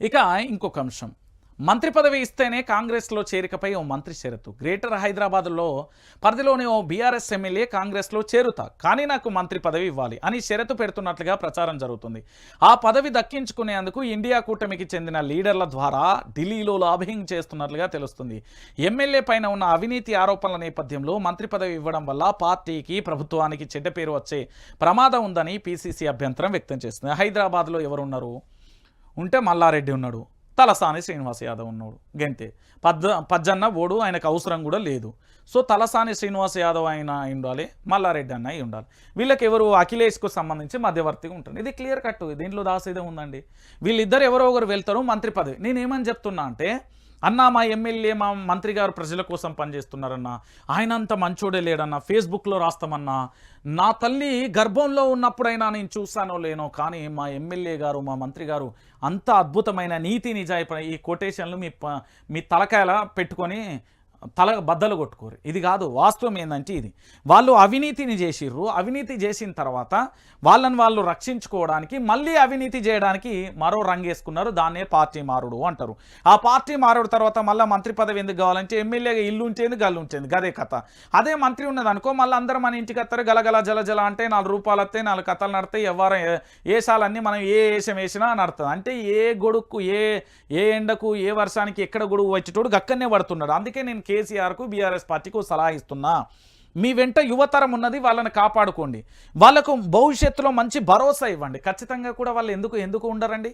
ఇక ఇంకొక అంశం. మంత్రి పదవి ఇస్తేనే కాంగ్రెస్లో చేరికపై ఓ మంత్రి షరతు గ్రేటర్ హైదరాబాద్లో పరిధిలోని ఓ బీఆర్ఎస్ ఎమ్మెల్యే కాంగ్రెస్లో చేరుతా. కానీ నాకు మంత్రి పదవి ఇవ్వాలి అని షరతు పెడుతున్నట్లుగా ప్రచారం జరుగుతుంది. ఆ పదవి దక్కించుకునేందుకు ఇండియా కూటమికి చెందిన లీడర్ల ద్వారా ఢిల్లీలో లాబింగ్ చేస్తున్నట్లుగా తెలుస్తుంది. ఎమ్మెల్యే పైన ఉన్న అవినీతి ఆరోపణల నేపథ్యంలో మంత్రి పదవి ఇవ్వడం వల్ల పార్టీకి ప్రభుత్వానికి చెడ్డ పేరు వచ్చే ప్రమాదం ఉందని పీసీసీ అభ్యంతరం వ్యక్తం చేస్తుంది. హైదరాబాద్లో ఎవరున్నారు? ఉంటే మల్లారెడ్డి ఉన్నాడు. తలసాని శ్రీనివాస్ యాదవ్ ఉన్నాడు. గంతే. పద్ద పజ్జన్న ఓడు ఆయనకు అవసరం కూడా లేదు. సో తలసాని శ్రీనివాస్ యాదవ్ అయినా అయి ఉండాలి మల్లారెడ్డి అన్న అయి ఉండాలి. వీళ్ళకి ఎవరు అఖిలేష్కు సంబంధించి మధ్యవర్తిగా ఉంటుంది. ఇది క్లియర్ కట్ దీంట్లో దాసేదే ఉందండి. వీళ్ళిద్దరు ఎవరో ఒకరు వెళ్తారు మంత్రి పదవి. నేనేమని చెప్తున్నా అంటే అన్నా మా ఎమ్మెల్యే మా మంత్రి గారు ప్రజల కోసం పనిచేస్తున్నారన్న ఆయన అంత మంచోడే లేడన్నా ఫేస్బుక్లో రాస్తామన్నా నా తల్లి గర్భంలో ఉన్నప్పుడైనా నేను చూసానో లేనో కానీ మా ఎమ్మెల్యే గారు మా మంత్రి గారు అంత అద్భుతమైన నీతి నిజాయిపై ఈ కొటేషన్లు మీ మీ తలకాయల పెట్టుకొని తల బద్దలు కొట్టుకోరు. ఇది కాదు వాస్తవం ఏంటంటే ఇది. వాళ్ళు అవినీతిని చేసిర్రు. అవినీతి చేసిన తర్వాత వాళ్ళని వాళ్ళు రక్షించుకోవడానికి మళ్ళీ అవినీతి చేయడానికి మరో రంగేసుకున్నారు దాన్నే పార్టీ మారుడు అంటారు. ఆ పార్టీ మారుడు తర్వాత మళ్ళీ మంత్రి పదవి ఎందుకు కావాలంటే ఎమ్మెల్యేగా ఇల్లు ఉంచేది గల్లు ఉంచేది గదే కథ. అదే మంత్రి ఉన్నది అనుకో మళ్ళీ అందరూ మన ఇంటికి వస్తారు. గలగల జల జల అంటే నాలుగు రూపాయలు వస్తాయి నాలుగు కథలు నడతాయి. ఎవరు ఏసాలన్నీ మనం ఏ వేషం వేసినా నడుతుంది అంటే ఏ గొడుక్కు ఏ ఏ ఎండకు ఏ వర్షానికి ఎక్కడ గొడుగు వచ్చేటోడు గక్కనే పడుతున్నాడు. అందుకే నేను కేసీఆర్కు బీఆర్ఎస్ పార్టీకి సలహిస్తున్నా సలహా ఇస్తున్నా. మీ వెంట యువతరం ఉన్నది వాళ్ళని కాపాడుకోండి. వాళ్ళకు భవిష్యత్తులో మంచి భరోసా ఇవ్వండి. ఖచ్చితంగా కూడా వాళ్ళు ఎందుకు ఎందుకు ఉండరండి?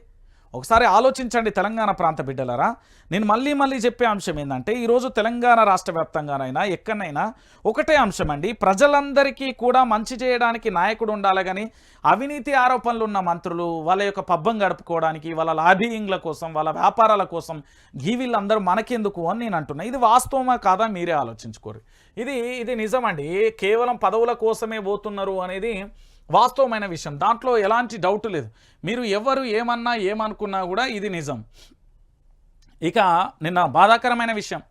ఒకసారి ఆలోచించండి తెలంగాణ ప్రాంత బిడ్డలరా. నేను మళ్ళీ మళ్ళీ చెప్పే అంశం ఏంటంటే ఈరోజు తెలంగాణ రాష్ట్ర వ్యాప్తంగానైనా ఎక్కడైనా ఒకటే అంశం అండి. ప్రజలందరికీ కూడా మంచి చేయడానికి నాయకుడు ఉండాలి కానీ అవినీతి ఆరోపణలు ఉన్న మంత్రులు వాళ్ళ యొక్క పబ్బం గడుపుకోవడానికి వాళ్ళ లాబియింగ్ల కోసం వాళ్ళ వ్యాపారాల కోసం ఈ వీళ్ళందరూ మనకెందుకు అని నేను అంటున్నా. ఇది వాస్తవమా కాదా మీరే ఆలోచించుకోరు. ఇది ఇది నిజమండి. కేవలం పదవుల కోసమే పోతున్నారు అనేది వాస్తవమైన విషయం. దాంట్లో ఎలాంటి డౌట్ లేదు. మీరు ఎవరు ఏమన్నా ఏమనుకున్నా కూడా ఇది నిజం. ఇక నిన్న బాధాకరమైన విషయం.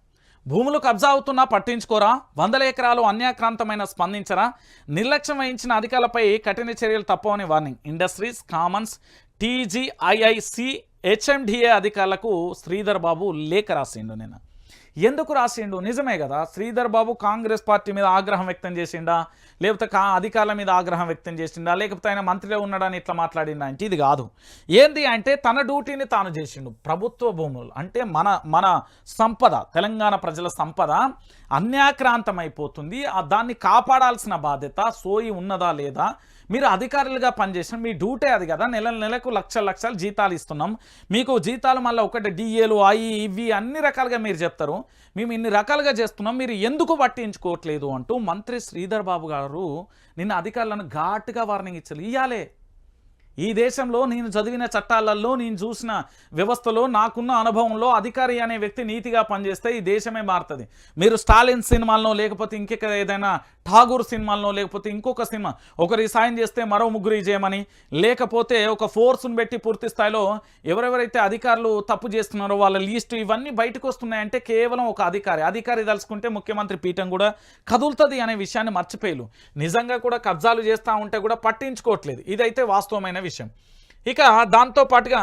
భూములు కబ్జా అవుతున్నా పట్టించుకోరా? వందల ఎకరాలు అన్యాక్రాంతమైన స్పందించరా? నిర్లక్ష్యం వహించిన అధికారులపై కఠిన చర్యలు తప్పవని warning industries commerce TGIIC HMDA అధికారులకు శ్రీధర్ బాబు లేఖ రాసిండు నేను ఎందుకు రాసిండు? నిజమే కదా. శ్రీధర్ బాబు కాంగ్రెస్ పార్టీ మీద ఆగ్రహం వ్యక్తం చేసిండా? లేకపోతే కా అధికారుల మీద ఆగ్రహం వ్యక్తం చేసిండా? లేకపోతే ఆయన మంత్రిలో ఉన్నాడని ఇట్లా మాట్లాడిండా అంటే ఇది కాదు. ఏంది అంటే తన డ్యూటీని తాను చేసిండు. ప్రభుత్వ భూములు అంటే మన మన సంపద తెలంగాణ ప్రజల సంపద అన్యాక్రాంతమైపోతుంది. దాన్ని కాపాడాల్సిన బాధ్యత సోయి ఉన్నదా లేదా? మీరు అధికారులుగా పనిచేసిన మీ డ్యూటీ అది కదా. నెల నెలకు లక్షల లక్షలు జీతాలు ఇస్తున్నాం. మీకు జీతాలు మళ్ళీ ఒకటి డిఏలు ఐ ఇవి అన్ని రకాలుగా మీరు చెప్తారు. మేము ఇన్ని రకాలుగా చేస్తున్నాం మీరు ఎందుకు పట్టించుకోవట్లేదు అంటూ మంత్రి శ్రీధర్ బాబు గారు నిన్న అధికారులను ఘాటుగా వార్నింగ్ ఇచ్చారు. ఇయ్యాలే. ఈ దేశంలో నేను చదివిన చట్టాలలో నేను చూసిన వ్యవస్థలో నాకున్న అనుభవంలో అధికారి అనే వ్యక్తి నీతిగా పనిచేస్తే ఈ దేశమే మారుతుంది. మీరు స్టాలిన్ సినిమాల్లో లేకపోతే ఇంకొక ఏదైనా ఠాగూర్ సినిమాల్లో లేకపోతే ఇంకొక సినిమా ఒకరి సాయం చేస్తే మరో ముగ్గురు చేయమని లేకపోతే ఒక ఫోర్స్ను పెట్టి పూర్తి స్థాయిలో ఎవరెవరైతే అధికారులు తప్పు చేస్తున్నారో వాళ్ళ లీస్ట్ ఇవన్నీ బయటకు వస్తున్నాయంటే కేవలం ఒక అధికారి. అధికారి తలుచుకుంటే ముఖ్యమంత్రి పీఠం కూడా కదులుతుంది అనే విషయాన్ని మర్చిపోయారు నిజంగా కూడా కబ్జాలు చేస్తూ ఉంటే కూడా పట్టించుకోవట్లేదు. ఇదైతే వాస్తవమైన విషయం ఇక దాంతో పాటుగా